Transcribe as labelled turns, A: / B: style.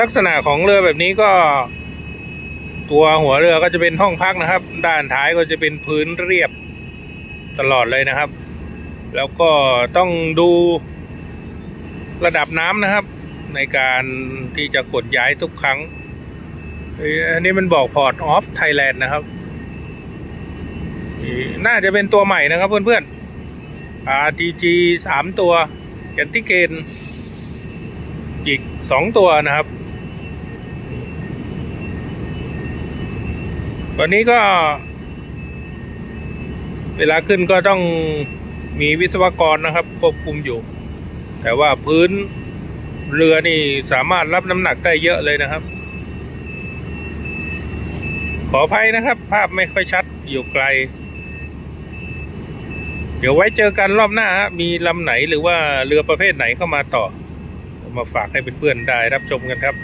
A: ลักษณะของเรือแบบนี้ก็ ตัวหัวเรือก็จะเป็นห้องพักนะครับ ด้านท้ายก็จะเป็นพื้นเรียบตลอดเลยนะครับ แล้วก็ต้องดูระดับน้ำนะครับ ในการที่จะขนย้ายทุกครั้งอันนี้มันบอกพอร์ตออฟไทยแลนด์นะครับนี่น่าจะเป็นตัวใหม่นะครับเพื่อนๆ RTG สามตัวแกนติเกนอีกสองตัวนะครับ วันนี้ก็ เวลาขึ้นก็ต้องมีวิศวกรนะครับ ควบคุมอยู่ แต่ว่าพื้นเรือนี่สามารถรับน้ำหนักได้เยอะเลยนะครับ ขออภัยนะครับ ภาพไม่ค่อยชัดอยู่ไกล เดี๋ยวไว้เจอกันรอบหน้าฮะมีลำไหนหรือว่าเรือประเภทไหนเข้ามาต่อ มาฝากให้เพื่อนๆได้รับชมกันครับ